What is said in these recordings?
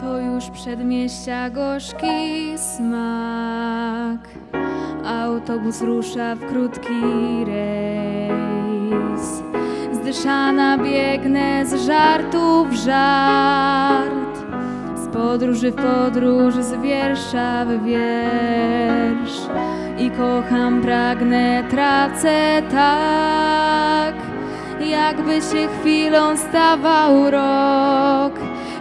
To już przedmieścia gorzki smak. Autobus rusza w krótki rejs. Zdyszana biegnę z żartu w żart. Z podróży w podróż, z wiersza w wiersz. I kocham, pragnę, tracę tak, jakby się chwilą stawał rok,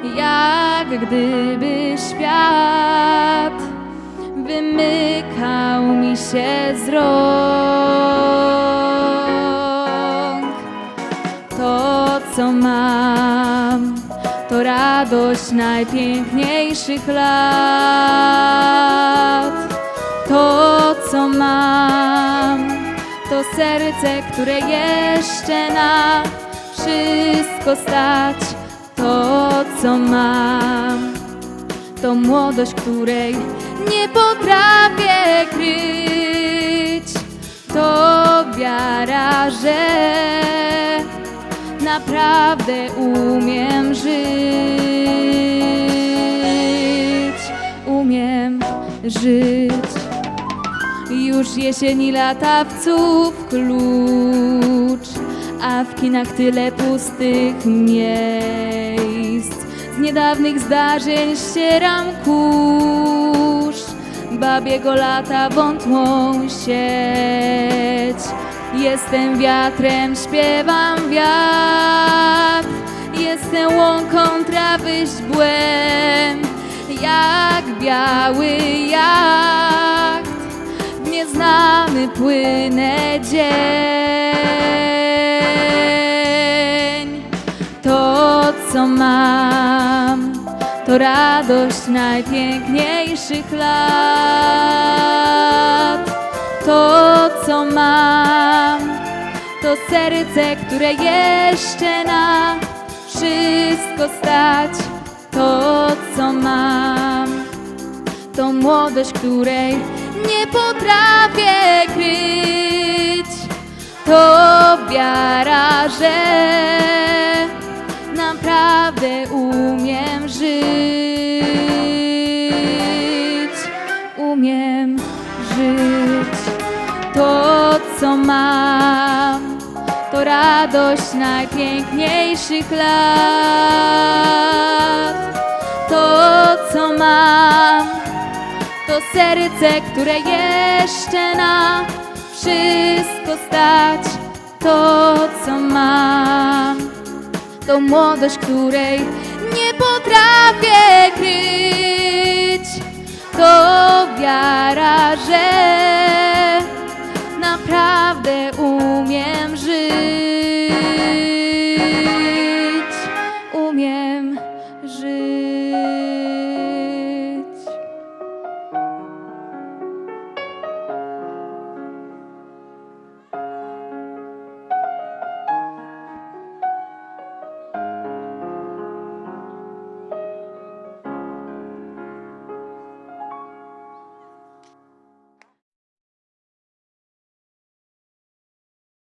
jak gdyby świat wymykał mi się z rąk. To, co mam, to radość najpiękniejszych lat. To, co mam, to serce, które jeszcze na wszystko stać. To, co mam, to młodość, której nie potrafię kryć. To wiara, że naprawdę umiem żyć. Umiem żyć. Już jesieni latawców klucz, a w kinach tyle pustych miejsc. Z niedawnych zdarzeń ścieram kurz, babiego lata wątłą sieć. Jestem wiatrem, śpiewam wiatr, jestem łąką trawy źdźbłem, jak biały jacht w nieznany płynę dzień. Co mam, to radość najpiękniejszych lat. To, co mam, to serce, które jeszcze na wszystko stać. To, co mam, to młodość, której nie potrafię kryć. To wiara, że naprawdę umiem żyć. Umiem żyć. To, co mam, to radość najpiękniejszych lat. To, co mam, to serce, które jeszcze na wszystko stać. To, co mam, to młodość, której nie potrafię kryć. To wiara, że naprawdę umiem żyć. Umiem żyć.